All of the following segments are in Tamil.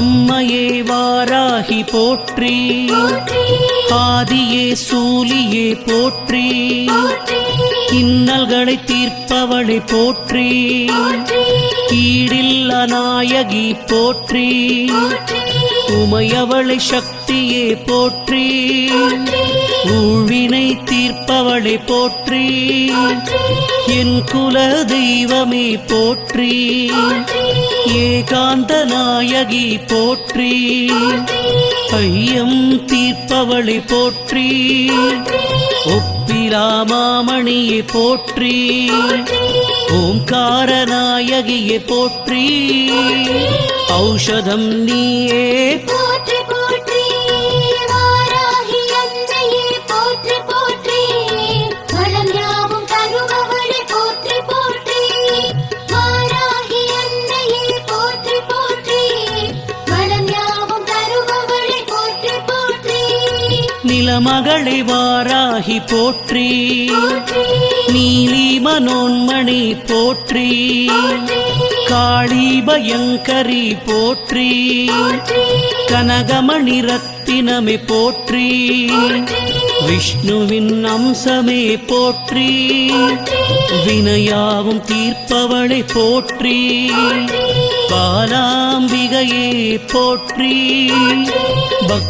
அம்மையே வாராகி போற்றி. ஆதியே சூலியே போற்றி. இன்னல்களை தீர்ப்பவளை போற்றி. கீழில்ல நாயகி போற்றி. போற்றி. உமையவளை சக்தியே போற்றி. ஊழ்வினை தீர்ப்பவளை போற்றி. என் குல தெய்வமே போற்றி. ஏகாந்த நாயகி போற்றி. ஐயம் தீர்ப்பவளை போற்றி. ஒப்பிலாமாமணியை போற்றி. ஓம்கார நாயகியை போற்றி. ஔஷதம் நீயே போற்றி நிலமகளை வாராகி போற்றி. நீலி மனோன்மணி போற்றி. காளி பயங்கரி போற்றி. கனகமணி ரத்தினமே போற்றி. விஷ்ணுவின் அம்சமே போற்றி. வினையாவும் தீர்ப்பவளை போற்றி. பாலாம்பிகையே போற்றி. பக்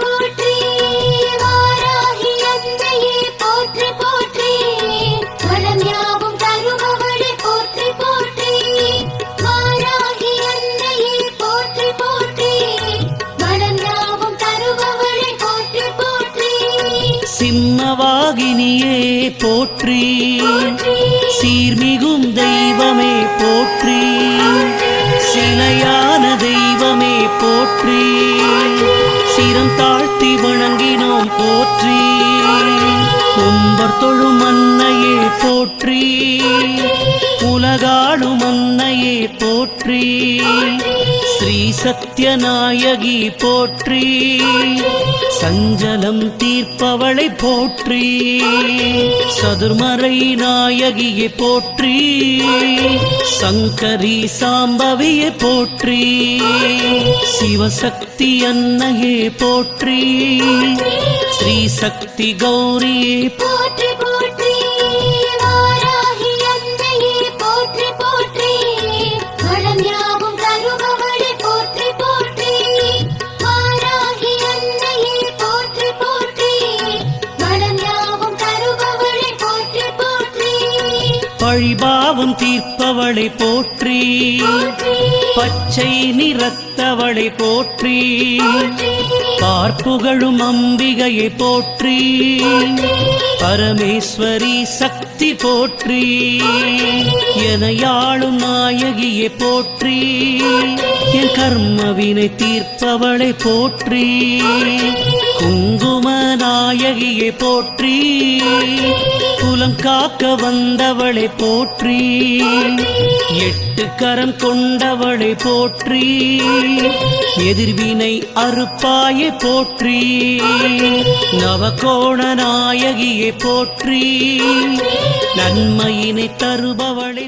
சிம்மவாகினியே போற்றி. சீர்மிகும் தெய்வமே போற்றி. சிலையான தெய்வமே போற்றி. சிரம் தாழ்த்தி வணங்கினோம் போற்றி. கும்பர் தொழும் அன்னையே போற்றி. உலகாளும் அன்னையே போற்றி. ஸ்ரீ சத்யநாயகி போற்றி. சஞ்சலம் தீர்ப்பவளை போற்றி. சதுர்மறை நாயகியை போற்றி. சங்கரி சாம்பவியை போற்றி. சிவசக்தி அன்னையே போற்றி. ஸ்ரீ சக்தி கௌரியே போற்றி. போற்றி பழிபாவம் தீர்ப்பவளை போற்றி. பச்சை நிறத்தவளை போற்றி. பார்ப்புகழும் அம்பிகையை போற்றி. பரமேஸ்வரி சக்தி போற்றி. எனையாளும் நாயகியை போற்றி. என் கர்மவினை தீர்ப்பவளை போற்றி. குங்கும நாயகியை போற்றி குலம் காக்க வந்தவளை போற்றி எட்டு கரம் கொண்டவளை போற்றி எதிர்வினை அறுப்பாயை போற்றி நவகோண நாயகியை போற்றி நன்மையினை தருபவளை